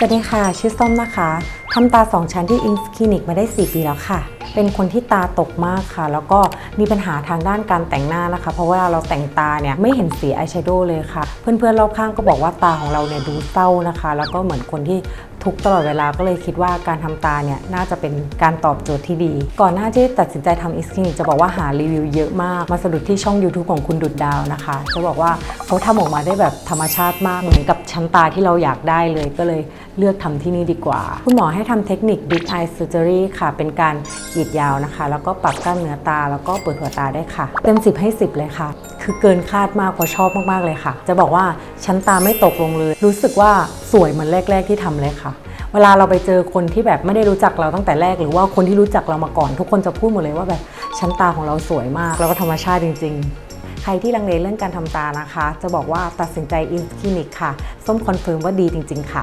สวัสดีค่ะ ชื่อส้มนะคะทำตา 2 ชั้นที่อิงส์คลินิกมาได้ 4 ปีแล้วค่ะ เป็นคนที่ตาตกมากค่ะ แล้วก็มีปัญหาทางด้านการแต่งหน้านะคะ เพราะว่าเราแต่งตาเนี่ยไม่เห็นสีอายแชโดว์เลยค่ะ เพื่อนๆรอบข้างก็บอกว่าตาของเราเนี่ยดูเศร้านะคะ แล้วก็เหมือนคนที่ทุกตลอดเวลาก็เลยคิดว่าการทำตาเนี่ยน่าจะเป็นการตอบโจทย์ที่ดี ก่อนหน้าที่ตัดสินใจทำอิส์คลินิกจะบอกว่าหารีวิวเยอะมาก มาสะดุดที่ช่อง YouTube ของคุณดุดดาวนะคะ จะบอกว่าเขาทำออกมาได้แบบธรรมชาติมากเหมือนกับชั้นตาที่เราอยากได้เลยก็เลยเลือกทำที่นี่ดีกว่า คุณหมอให้ทำเทคนิค Big Eye Surgery ค่ะ เป็นการยีดยาวนะคะ แล้วก็ปรับกล้ามเนื้อตา แล้วก็เปิดหัวตาได้ค่ะ เต็ม 10 ให้ 10 เลยค่ะ คือเกินคาดมากเพราะชอบมากๆเลยค่ะ จะบอกว่าชั้นตาไม่ตกลงเลย รู้สึกว่าสวยเหมือนแรก ๆ ที่ทำเลยค่ะ เวลาเราไปเจอคนที่แบบไม่ได้รู้จักเราตั้งแต่แรก หรือว่าคนที่รู้จักเรามาก่อน ทุกคนจะพูดหมดเลยว่าแบบชั้นตาของเราสวยมาก แล้วก็ธรรมชาติจริง ๆใครที่ลังเลเรื่องการทำตานะคะ จะบอกว่าตัดสินใจอินคลินิกค่ะ ส้มคอนเฟิร์มว่าดีจริง ๆ ค่ะ